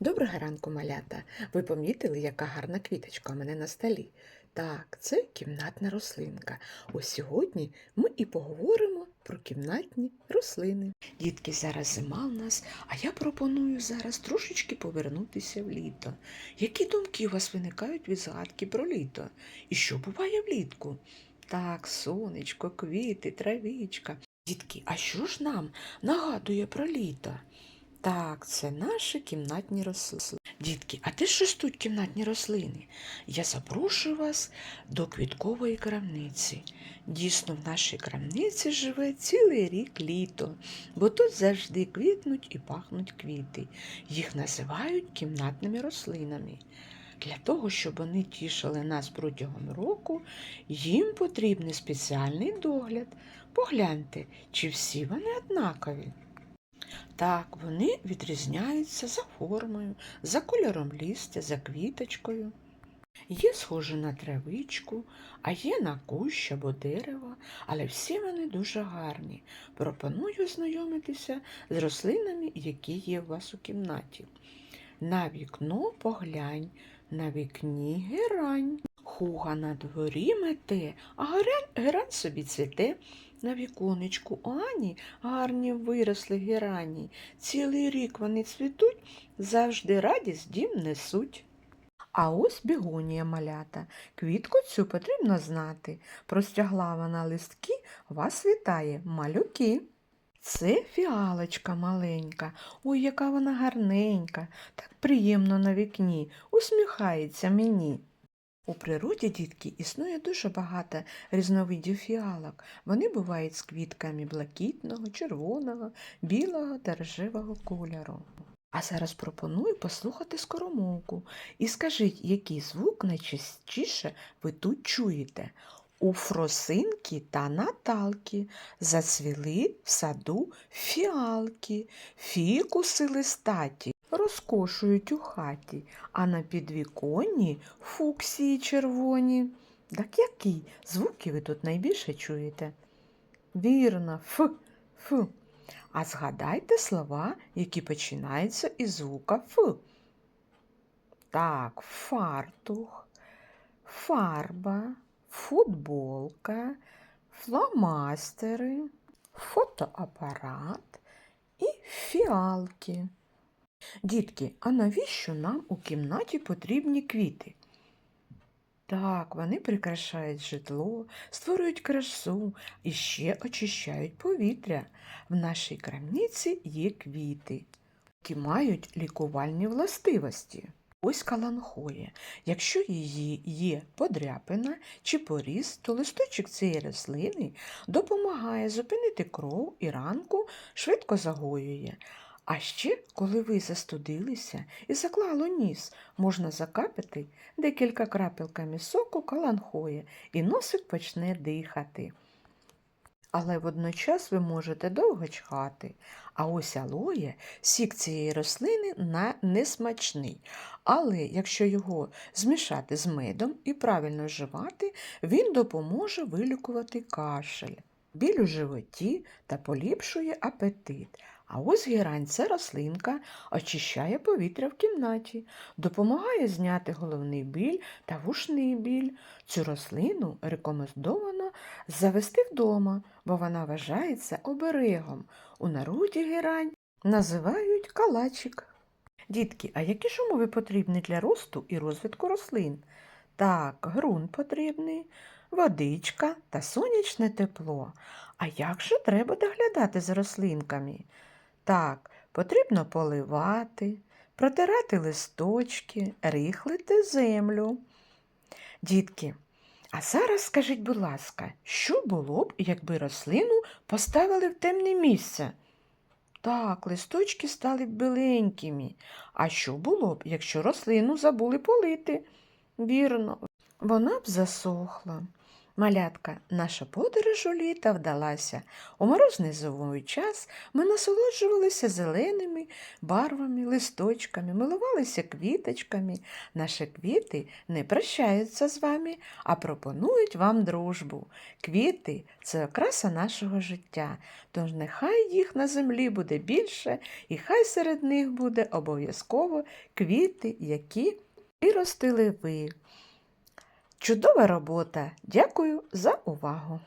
Доброго ранку, малята. Ви помітили, яка гарна квіточка у мене на столі? Так, це кімнатна рослинка. Ось сьогодні ми і поговоримо про кімнатні рослини. Дітки, зараз зима в нас, а я пропоную зараз трошечки повернутися в літо. Які думки у вас виникають від згадки про літо? І що буває влітку? Так, сонечко, квіти, травічка. Дітки, а що ж нам нагадує про літо? Так, це наші кімнатні рослини. Дітки, а де ж ростуть кімнатні рослини? Я запрошую вас до квіткової крамниці. Дійсно, в нашій крамниці живе цілий рік літо, бо тут завжди квітнуть і пахнуть квіти. Їх називають кімнатними рослинами. Для того, щоб вони тішили нас протягом року, їм потрібний спеціальний догляд. Погляньте, чи всі вони однакові. Так, вони відрізняються за формою, за кольором листя, за квіточкою. Є схожі на травичку, а є на кущ або дерево, але всі вони дуже гарні. Пропоную знайомитися з рослинами, які є у вас у кімнаті. На вікно поглянь, на вікні герань. Хуга на дворі мете, а герань, герань собі цвіте на віконечку. Ані гарні виросли герані. Цілий рік вони цвітуть, завжди радість дім несуть. А ось бігонія малята. Квітку цю потрібно знати. Простягла вона листки, вас вітає малюки. Це фіалочка маленька. Ой, яка вона гарненька, так приємно на вікні, усміхається мені. У природі, дітки, існує дуже багато різновидів фіалок. Вони бувають з квітками блакитного, червоного, білого та рожевого кольору. А зараз пропоную послухати скоромовку і скажіть, який звук найчастіше ви тут чуєте? У Фросинки та Наталки зацвіли в саду фіалки, фікуси листаті розкошують у хаті, а на підвіконні фуксії червоні. Так які звуки ви тут найбільше чуєте? Вірно, ф, ф. А згадайте слова, які починаються із звука Ф. Так, фартух, фарба, футболка, фломастери, фотоапарат і фіалки. Дітки, а навіщо нам у кімнаті потрібні квіти? Так, вони прикрашають житло, створюють красу і ще очищають повітря. В нашій крамниці є квіти, які мають лікувальні властивості. Ось каланхоє. Якщо її є подряпина чи поріз, то листочок цієї рослини допомагає зупинити кров і ранку швидко загоює. А ще, коли ви застудилися і заклало ніс, можна закапати декілька крапелками соку каланхоє, і носик почне дихати. Але водночас ви можете довго чхати. А ось алоє, сік цієї рослини на несмачний. Але якщо його змішати з медом і правильно вживати, він допоможе вилікувати кашель, біль у животі та поліпшує апетит. А ось герань це рослинка, очищає повітря в кімнаті, допомагає зняти головний біль та вушний біль. Цю рослину рекомендовано завести вдома, бо вона вважається оберегом. У народі герань називають калачик. Дітки, а які ж умови потрібні для росту і розвитку рослин? Так, ґрунт потрібний, водичка та сонячне тепло. А як же треба доглядати за рослинками? Так, потрібно поливати, протирати листочки, рихлити землю. Дітки, а зараз скажіть, будь ласка, що було б, якби рослину поставили в темне місце? Так, листочки стали б біленькими. А що було б, якщо рослину забули полити? Вірно, вона б засохла. Малятка, наша подорож у літа вдалася. У морозний зимовий час ми насолоджувалися зеленими барвами, листочками, милувалися квіточками. Наші квіти не прощаються з вами, а пропонують вам дружбу. Квіти це окраса нашого життя, тож нехай їх на землі буде більше, і хай серед них буде обов'язково квіти, які виростили ви. Чудова робота! Дякую за увагу!